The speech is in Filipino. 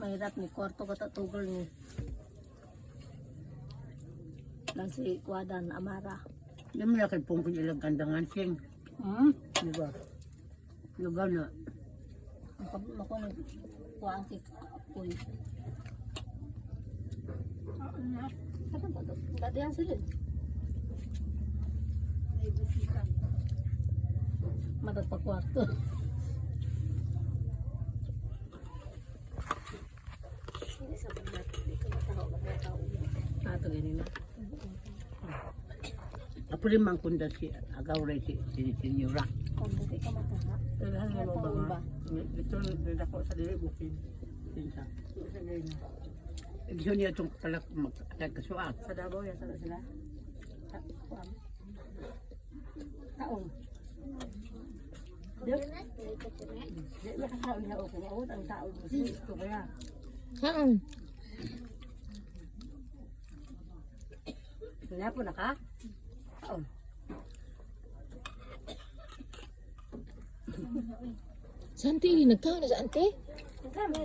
Mahirap ni kwarto ka tatugal ni. Lang si Kuadan Amara. Mo lakad pong kung ilang kandangan sing. Hmm? Di ba? Lugaw na. Ako nag kuhaan si Apoy. Ano ba ito? Dadihan sila. Madag Ah, ito ganyan na. Apo rin man kunda si agaw rin si si Senyora. Kung hindi ka matao. Kailangan mo ba nga? Ito rin ako sa dili bukin. Pinsa. Gusto niya itong kalak magkasuat. Sa Davao, yan sana sila. Ta- kuwan. Taong. Di di makakaon na ako. Maawot ang tao. Gusto kaya. Haan. Kanya po na ka? Taon. Santi, nagkaon na sa ante? Kami.